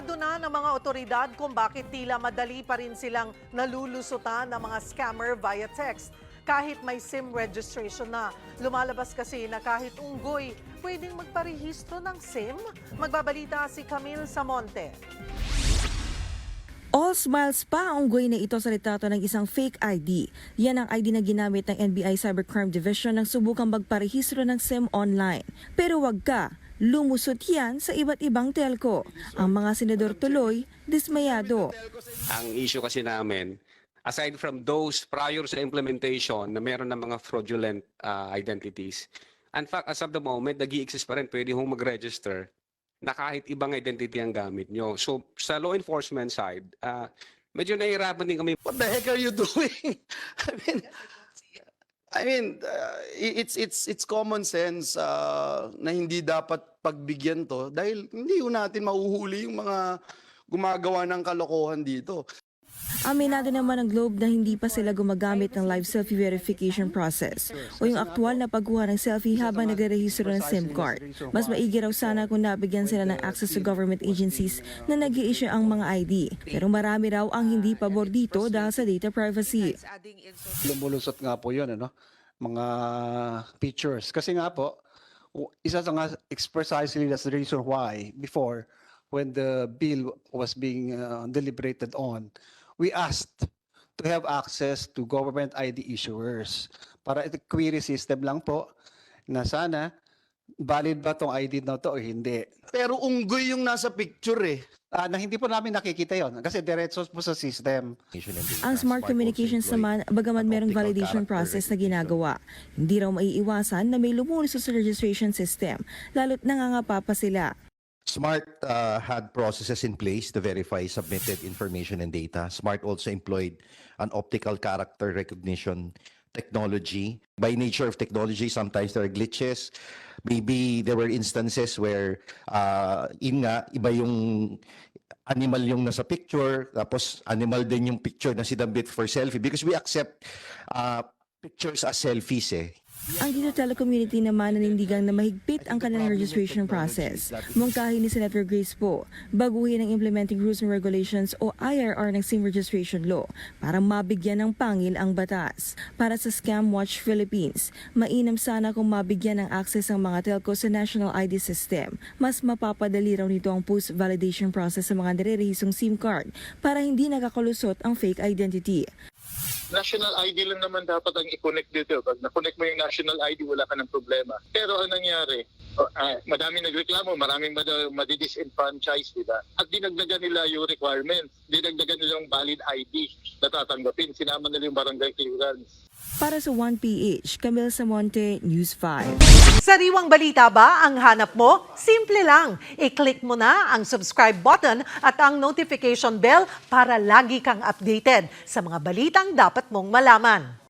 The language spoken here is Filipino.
Suspetsado na ng mga otoridad kung bakit tila madali pa rin silang nalulusutan ng mga scammer via text. Kahit may SIM registration na, lumalabas kasi na kahit unggoy, pwedeng magparehistro ng SIM? Magbabalita si Camille Samonte. All smiles pa ang na ito sa retrato ng isang fake ID. Yan ang ID na ginamit ng NBI Cybercrime Division nang subukang magparehistro ng SIM online. Pero wag ka, lumusot yan sa iba't ibang telco. Ang mga senador tuloy, dismayado. Ang issue kasi namin, aside from those prior sa implementation na meron ng mga fraudulent uh, identities, in fact, as of the moment, nag exist pa rin, pwede hong mag-register na kahit ibang identity ang gamit nyo. So, sa law enforcement side, uh, medyo nahihirapan din kami what the heck are you doing? I mean, I mean, uh, it's it's it's common sense uh, na hindi dapat pagbigyan to dahil hindi ho natin mahuhuli yung mga gumagawa ng kalokohan dito. Aminado naman ang Globe na hindi pa sila gumagamit ng live selfie verification process o yung aktual na pagkuha ng selfie habang nagre-rehistro ng SIM card. Mas maigi raw sana kung nabigyan sila ng access to government agencies na nag issue ang mga ID. Pero marami raw ang hindi pabor dito dahil sa data privacy. lumulusot nga po yun, ano? mga pictures. Kasi nga po, isa sa nga precisely that's the reason why before, when the bill was being uh, deliberated on, we asked to have access to government ID issuers para ito query system lang po na sana valid ba tong ID na to o hindi. Pero unggoy yung nasa picture eh. Ah, na hindi po namin nakikita yon kasi diretso po sa system. Ang smart communications naman, bagaman merong validation process na ginagawa, hindi raw maiiwasan na may lumulusot sa registration system, lalo't nangangapa pa sila. Smart uh, had processes in place to verify submitted information and data. Smart also employed an optical character recognition technology. By nature of technology, sometimes there are glitches. Maybe there were instances where uh, in nga, iba yung animal yung nasa picture, tapos animal din yung picture na sinabit for selfie because we accept uh, pictures as selfies eh. Ang Dito Telecommunity naman nanindigang na mahigpit ang kanilang registration process. Mungkahi ni Senator Grace po, baguhin ang Implementing Rules and Regulations o IRR ng SIM registration law para mabigyan ng pangil ang batas. Para sa Scam Watch Philippines, mainam sana kung mabigyan ng access ang mga telco sa National ID System. Mas mapapadali raw nito ang post-validation process sa mga nire-rehisong SIM card para hindi nakakalusot ang fake identity. National ID lang naman dapat ang i-connect dito. Pag na-connect mo yung national ID, wala ka ng problema. Pero ang nangyari, uh, madami nagreklamo, maraming mad- madidisenfranchise, di ba? At dinagdagan nila yung requirements. Dinagdagan nila yung valid ID na tatanggapin. Sinama nila yung barangay clearance. Para sa 1PH, Camille Samonte, News 5. Sariwang balita ba ang hanap mo? Simple lang. I-click mo na ang subscribe button at ang notification bell para lagi kang updated sa mga balitang dapat mong malaman.